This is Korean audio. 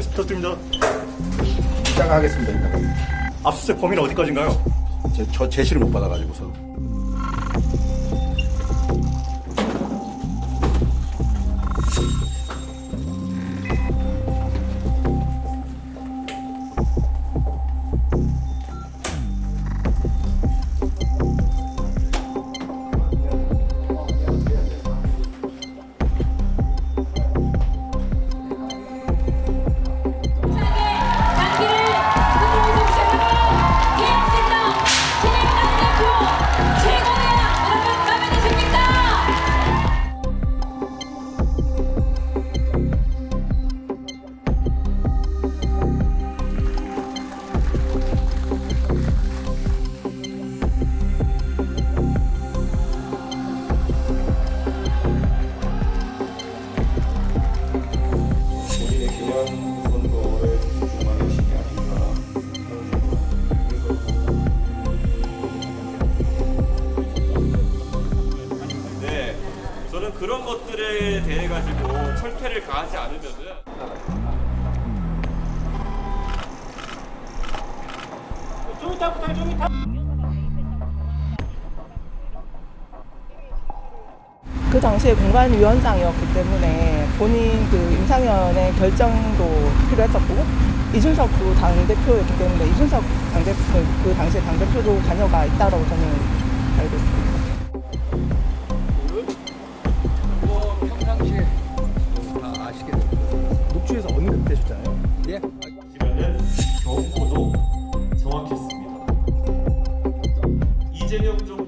있습니다. 시작하겠습니다. 이따가. 압수수색 범위는 어디까지인가요? 제, 저 제시를 못 받아가지고서. 그런 것들에 대해 가지고 철퇴를 가하지 않으면은 그 당시에 공관위원장이었기 때문에 본인 그 임상현의 결정도 필요했었고 이준석도 당대표였기 때문에 이준석 당대표 그 당시에 당대표도 관여가 있다고 저는 알고 있습니다. 평상시에 다 아시게 녹취에서 언급되셨잖아요. 예. 시간은 경고도 정확했습니다. 이재명 정부